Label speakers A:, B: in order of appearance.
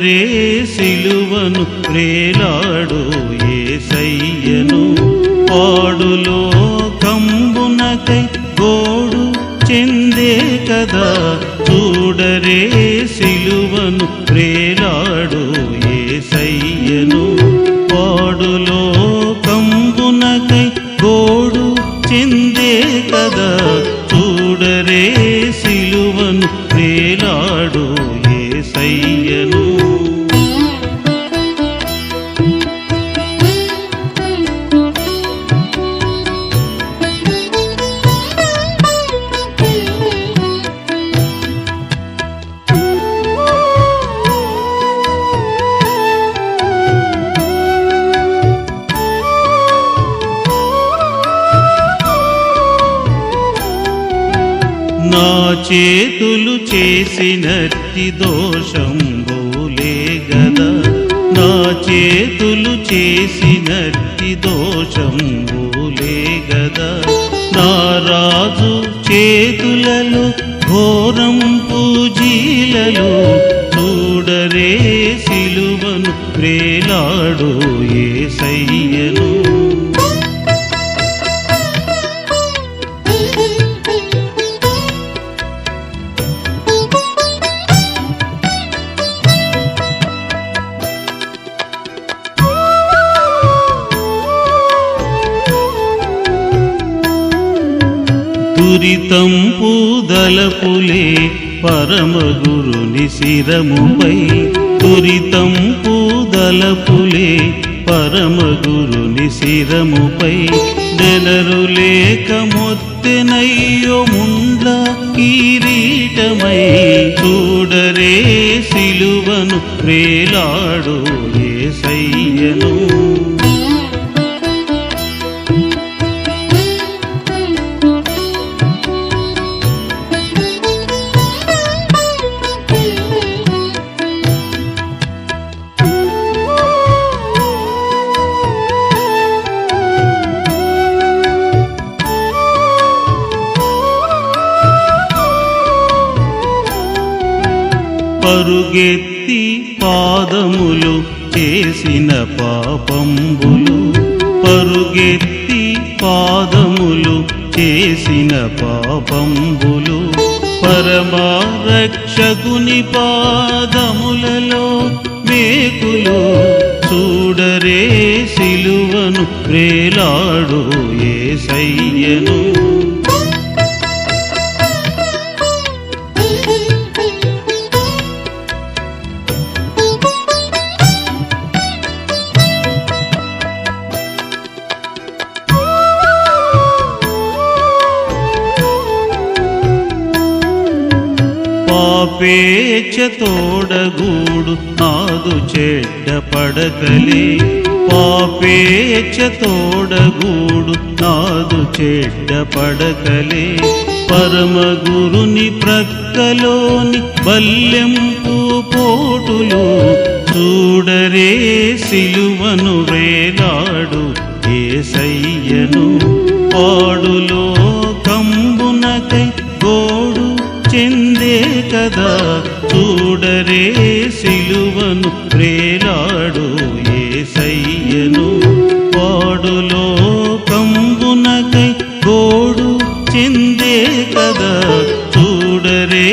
A: చూడరే సిలువను ప్రేలాడు సయ్యను పాడులో కంబునకై గోడు చెందే కదా. చూడరే సిలువను ప్రేలాడు సయ్యను పాడులో కంబునకై గోడు చెందే కదా. చూడరే సిలువను నా చేతులు చేసినట్టి దోషంబోలే గదా. నా చేతులు చేసినట్టి దోషంబోలే గదా. నా రాజు చేతులలో ఘోరం పూజీలలో చూడరే సిలువను ప్రేలాడు ఏ సయ్యను. పూదలపులే పరమగురుని శిరముపై దురితం పూదలపులే పరమగురుని శిరముపై నెలరు లేక మొత్తెనయ్యో ముండ్ల కిరీటమై. చూడరే సిలువను ఏ సయ్యను పరుగెత్తి పాదములు చేసిన పాపంబులు. పరుగెత్తి పాదములు చేసిన పాపంబులు. పరమారక్షకుని పాదములలో మేకులు చూడరే సిలువను ప్రేలాడు సయ్యను. పాపేచ తోడగూడు నాదు చెడ్డ పడకలే. పాపేచ తోడగూడు నాదు చెడ్డ పడకలే. పరమగురుని ప్రక్కలోని బల్లెంపు పోటులు చూడరే సిలువను వేలాడు ఏసయ్యను. పాడు సిలువను ప్రేలాడు ఏ సయ్యను పాడులో కంబునకై గోడు చెందే కదా చూడరే